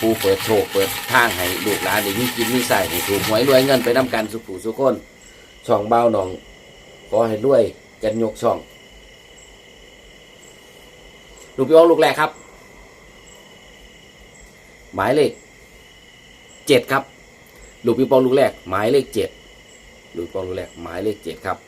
ปูเปิดโชคเปิดทางให้ลูกหลานได้มีกินมีใส่ให้ถูกหวยรวยเงินไปนำกันสุขูสุขคนช่องเบาหนองขอให้รวยกันยกช่อง ลูกพี่อองลูกแรกครับ หมายเลขเจ็ดครับ ลูกพี่ปองลูกแรก หมายเลขเจ็ดลูกพี่ปองลูกแรกหมายเลขเจ็ดครับ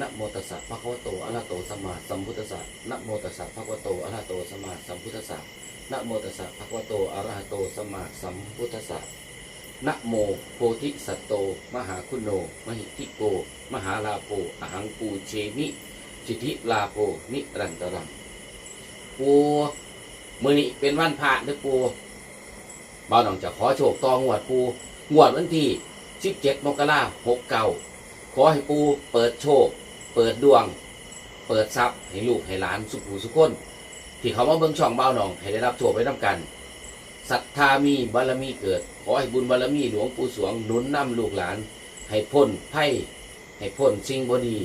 นะโมตัสสะภะคะวะโตอะระหะโตสัมมาสัมพุทธัสสะนะโมตัสสะภะคะวะโตอะระหะโตสัมมาสัมพุทธัสสะนะโมตัสสะภะคะวะโตอะระหะโตสัมมาสัมพุทธัสสะนะโมโพธิสัตโต มหาคุณโนมหิทิโก มหาลาโภอหังปูเชมิสิทธิลาโภนิรันตรังปูมือนี้เป็นวันพระเด้อปูบ่าวหนองจะขอโชคต่องวดปูงวดวันที่17มกราคม69ขอให้ปูเปิดโชค เปิดดวง เปิดทรัพย์ให้ลูกให้หลานสุขหูสุขคนที่เขามาเบิ่งช่องเบ้าหนอง ให้ได้รับโชคไปน้ำกันศรัทธามีบารมีเกิด ขอให้บุญบารมีหลวงปู่สวงหนุนนำลูกหลาน ให้พ้นไพ่ให้พ้นสิ่งบดี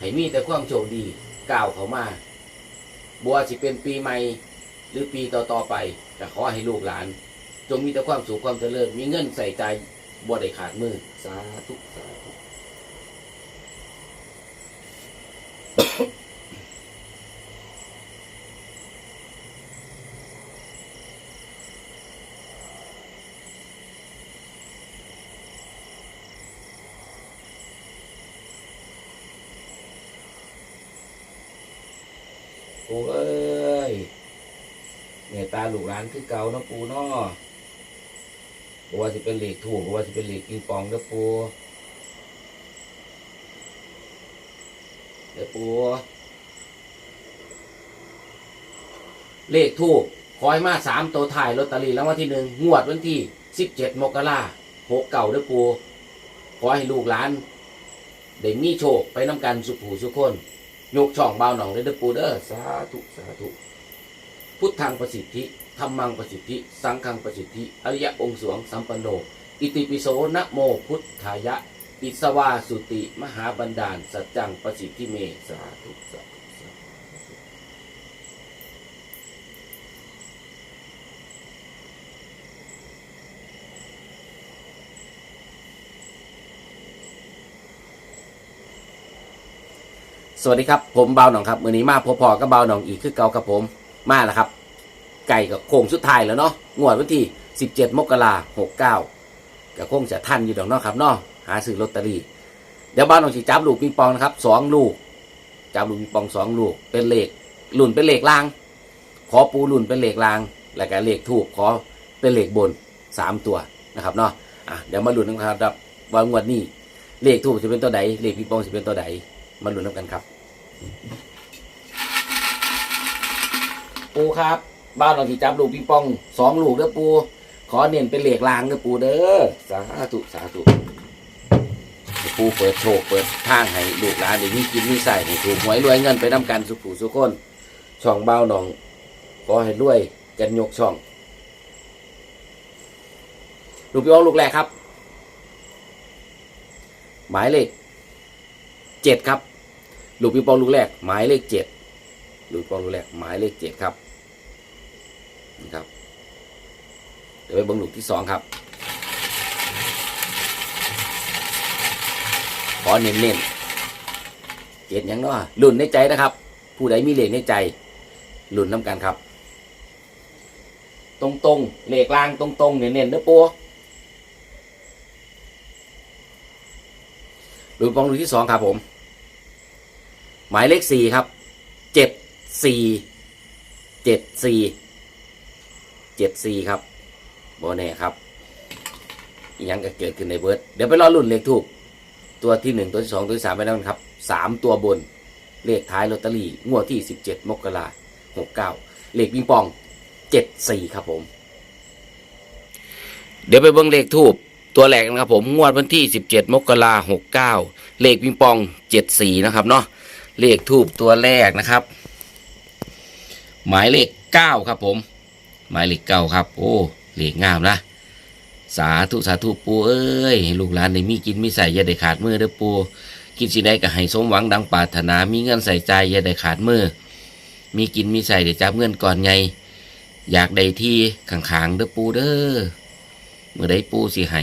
ให้มีแต่ความโชคดีก้าวเขามาบัวสิเป็นปีใหม่หรือปีต่อๆไปแต่ขอให้ลูกหลาน จงมีแต่ความสุขความเจริญมีเงินใส่ใจบัวได้ขาดมือสาธุสาธุ ปูเอ้ยเมตตาลูกหลานคือเก่าเนะปูนาะบ่ว่าสิเป็นเหล็กถูกบ่ว่าสิเป็นเหล็กปิงปองเด้อปูเด้อปูเลขถูกคอยมาสามตัวถ่ายลอตเตอรี่แล้ววันที่หนึ่งงวดวันที่สิบเจ็ดมกราหกเก่าเด้อปูขอให้ลูกหลาน ได้มีโชคไปน้ำกันสุขหูสุขคน ยกช่องเบาหนองเลยเด้อปูเด้อสาธุสาธุพุทธังประสิทธิธรรมังประสิทธิ สังฆังประสิทธิ อริยะองค์สวงสัมปันโน อิติปิโสนะโมพุทธายะ อิสวาสุติ มหาบันดาล สัจจังประสิทธิเม สาธุสาธุสาธุ สวัสดีครับผมเบาหนองครับมือนี้มาพบพอกับเบาหนองอีกคือเก่ากับผมมาแล้วครับ ไก่กับโค้งสุดท้ายแล้วเนาะงวดวันที่ 17 มกราหกเก้าก็คงจะทันอยู่ดอกเนาะครับเนาะหาซื้อลอตเตอรี่เดี๋ยวบ้านของสีจับลูกปิงปองนะครับสองลูกจับลูกปิงปองสองลูกเป็นเลขหลุนเป็นเลขลาง ขอปูหลุนเป็นเลขลาง แล้วก็เลขถูกขอเป็นเลขบนสามตัวนะครับเนาะอะเดี๋ยวมาลุ้นกันครับว่างวดนี้เลขถูกจะเป็นตัวใดเลขปิงปองจะเป็นตัวใด มาลุ้นกันครับ ปูครับ บ้านเราที่จับลูกปิงปองสองลูกเด้อปู ขอเน้นเป็นเหล็กลางเด้อปูเด้อสาธุสาธุปูเปิดโชคเปิดทางให้ลูกหลานได้มีกินมีใส่ให้ถูกหวยรวยเงินไปนำกันสุขผู้สุขคน ช่องเบ้าหนอง ขอให้รวยกันยกช่อง ลูกพี่อองลูกแรกครับ หมายเลขเจ็ดครับ ลูกพี่ปองลูกแรกหมายเลขเจ็ดลูกพี่ปองลูกแรกหมายเลขเจ็ดครับนี่ครับเดี๋ยวไปเบิ้งลูกที่สองครับขอเน้นเน้นๆเจ็ดยังเนาะลุ่นในใจนะครับ ผู้ใดมีเลขในใจลุ่นน้ำกันครับตรงตรงๆเลขล่างตรงตรงๆเน้นเน้นๆเด้อปัวลูกปองลูกที่สองครับผม หมายเลขสี่ครับเจ็ดสี่เจ็ดสี่เจ็ดสี่ครับโบแน่ครับอิหยังก็เกิดขึ้นในเบิร์ดเดี๋ยวไปรอรุ่นเลขถูก ตัวที่หนึ่งตัวที่สองตัวที่สามไปแล้วครับสามตัวบน เลขท้ายลอตเตอรี่งวดที่17มกราหกเก้าเลขปิงปอง74ครับผม เดี๋ยวไปเบิ่งเลขทูบตัวแรกนะครับผมงวดวันที่17มกราหกเก้าเลขปิงปอง74นะครับเนาะ เลขทูบตัวแรกนะครับ หมายเลข9ครับผม หมายเลขเก้าครับ โอ้เลขงามนะสาธุสาธุปูเอ้ยให้ลูกหลานได้มีกินมีใส่อย่าได้ขาดมือเด้อปูกินสิได้ก็ให้สมหวังดังปรารถนา มีเงินใส่ใจอย่าได้ขาดมือมีกินมีใส่ได้จับเงินก่อนไง อยากได้ที่ขังๆเด้อปูเด้อเมื่อได้ปูสิให้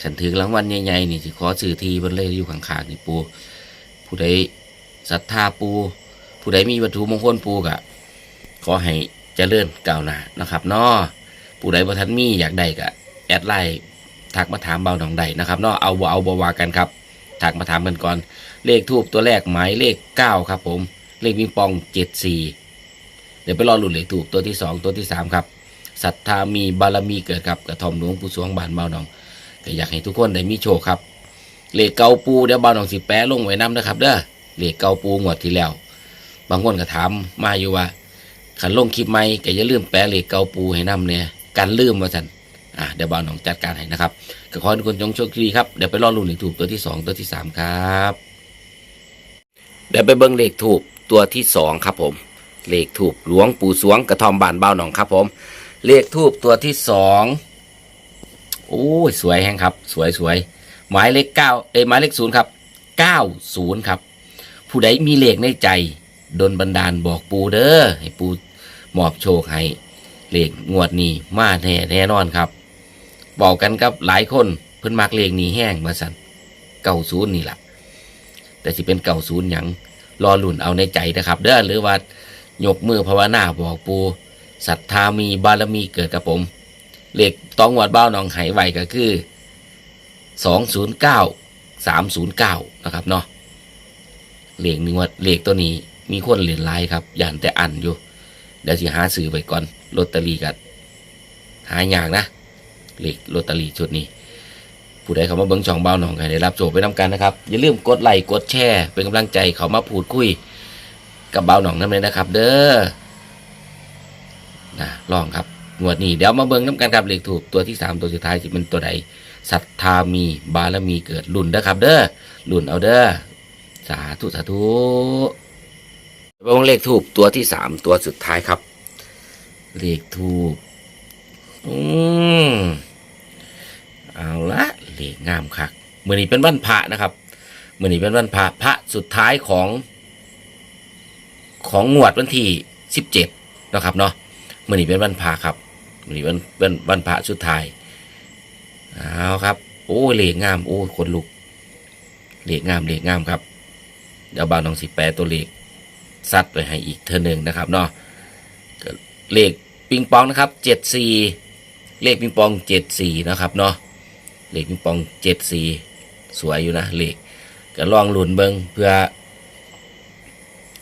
ฉันถือรางวัลใหญ่ๆนี่สิขอสื่อทีบนเลยอยู่ข้างๆนี่ปูผู้ใด ศรัทธาปู ผู้ใดมีวัตถุมงคลปูกะขอให้เจริญก้าวหน้านะครับเนาะผู้ใดบ่ทันมีอยากได้ก็แอดไลน์ทักมาถามเบาหนองใดนะครับเนาะเอาบ่เอาบ่วากันครับทักมาถามกันก่อน เลขทูบตัวแรกหมายเลขเก้าครับ ผม เลขปิงปองเจ็ดสี่เดี๋ยวไปรอหลุ้นเลขทูบตัวที่สองตัวที่สามครับศรัทธามีบารมีเกิดครับกระทอมหลวงปู่สวงบานเบาหนองก็อยากให้ทุกคนได้มีโชคครับเลขเกาปูเดี๋ยวเบาหนองสิแปะลงไว้น้ำนะครับเด้อ เลขเกาปูงวดที่แล้ว บางคนก็ถามมาอยู่ว่าขันลงคลิปใหม่ก็อย่าลืมแปะเลขเกาปูให้นํเนี่ยการลืมมาสันอะเดี๋ยวบ่าวหนองจัดการให้นะครับก็ขอให้ทุกคนจงโชคดีครับเดี๋ยวไปรอลุ้นเลขถูกตัวที่สองตัวที่สามครับเดี๋ยวไปเบิ้งเลขถูกตัวที่สองครับผมเลขถูกหลวงปู่สวงกระทอมบานบ่าหนองครับผม เลขทูบตัวที่สองโอ้ยสวยแฮงครับ สวยสวยหมายเลขเก้าเอ้หมายเลขศูนย์ครับเก้าศูนย์ครับ ผู้ใดมีเลขในใจดนบันดาลบอกปูเด้อให้ปูมอบโชคให้เลขงวดนี้มาแน่แน่นอนครับบอกกันกับหลายคนเพิ่นมักเลขนี้แห้งมาสันเก่าศูนย์นี่แหละแต่สิเป็นเก่าศูนย์หยังรอหลุ่นเอาในใจนะครับ เด้อหรือว่ายกมือภาวนาบอกปูศรัทธามีบารมีเกิดกับผม เลขต้องวัดบ้าหนองไหไหวก็คือสองศูนย์เก้าสามศูนย์เก้านะครับเนาะ เลขนี้ว่าเลขตัวนี้ มีคนเหรียญลายครับย่านแต่อันอยู่ เดี๋ยวสิหาซื้อไว้ก่อนลอตเตอรี่กันหายากนะเลขลอตเตอรี่ชุดนี้ ผู้ใดเขามาเบิ้งช่องเบาหนองกันได้รับโชคไปนำกันนะครับ อย่าลืมกดไลค์กดแชร์ เป็นกำลังใจเขามาพูดคุย กับเบาหนองนั่นเลยนะครับ เด้อนะลองครับงวดนี้เดี๋ยวมาเบิ้งน้ำกันครับเลขถูกตัวที่สามตัวสุดท้ายสิเป็นตัวใดศรัทธามีบารมีเกิดลุ่นนะครับ เด้อลุ่นเอาเด้อ สาธุสาธุวงเลขทูบตัวที่สามตัวสุดท้ายครับ เลขทูบอืมเอาละเลขงามคักเมื่อนี้เป็นวันพระนะครับเมื่อนี้เป็นวันพระพระสุดท้ายของ ของงวดวันที่สิบเจ็ดนะครับเนาะเมื่อนี้เป็นวันพระครับเมื่อนี้วันเป็นวันพระสุดท้ายเอาครับ โอ้เลขงาม โอ้คนลุกเลขงามเลขงามครับ เดี๋ยวบางน้องสิแปลตัวเลขซัดไปให้อีกเทอหนึ่งนะครับเนาะเลขปิงปองนะครับเจ็ดสี่เลขปิงปองเจ็ดสี่นะครับเนาะเลขปิงปองเจ็ดสี่สวยอยู่นะเลขก็ลองหลุนเบิงเพื่อ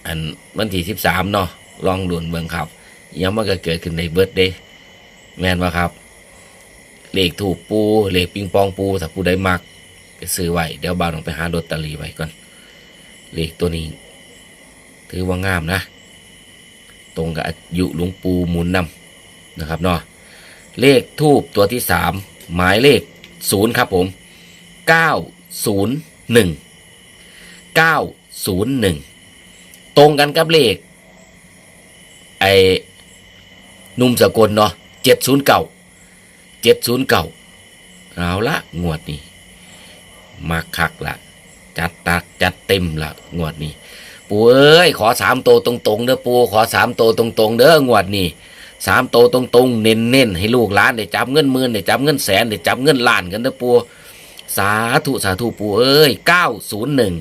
อันวันที่สิบสามเนาะลองหลุนเบิงครับยังมันก็เกิดขึ้นในเบิร์ดเดย์แม่นว่าครับ เลขถูกปูเลขปิงปองปูถ้าผู้ใดมักก็ซื้อไว้เดี๋ยวบ่าวต้องไปหาลอตเตอรี่ไว้ก่อน เลขตัวนี้ ถือว่างามนะ ตรงกับอายุหลวงปู่หมุนนำนะครับเนาะเลขทูบตัวที่สามหมายเลขศูนย์ครับผมเก้าศูนย์หนึ่งเก้าศูนย์หนึ่งตรงกันกับเลขไอ้นุ่มสกลเนาะเจ็ดศูนย์เก่าเจ็ดศูนย์เก่าเอาละงวดนี้มาคักละจัดตักจัด เต็มละงวดนี้ ปูเอ้ยขอสามโตตรงๆเด้อปูขอสามโตตรงๆเด้องวดนี้สามโตตรงๆเน้นๆให้ลูกหลานได้จับเงินหมื่นได้จับเงินแสนได้จับเงินล้านกันเด้อปูสาธุสาธุปูเอ้ยเก้าศูนย์หนึ่ง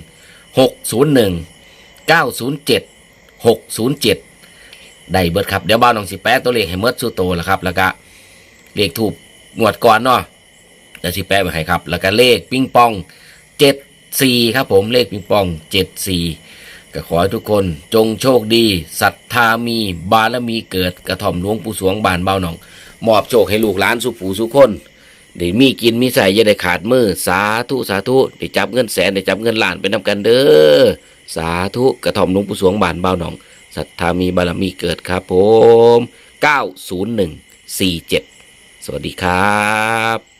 หกศูนย์หนึ่งเก้าศูนย์เจ็ดหกศูนย์เจ็ดได้เบิดครับเดี๋ยวบ้านน้องสิแปะตัวเลขให้เมดสู้โตแล้วครับ แล้วก็เลขถูกงวดก่อนเนาะเดี๋ยวสิแปะไว้ให้ครับ แล้วก็เลขปิงปองเจ็ด สี่ครับผมเลขปิงปองเจ็ดสี่ก็ขอให้ทุกคนจงโชคดีศรัทธามีบารมีเกิดกระถ่อมหลวงปู่สวงบานเบาหนอง มอบโชคให้ลูกหลานสุขผูสุขคนได้มีกินมีใส่อย่าได้ขาดมือสาธุสาธุได้จับเงินแสนได้จับเงินล้านไปนำกันเด้อสาธุกระถ่อมหลวงปู่สวงบานเบาหนองศรัทธามีบารมีเกิดครับผม 90147 สวัสดีครับ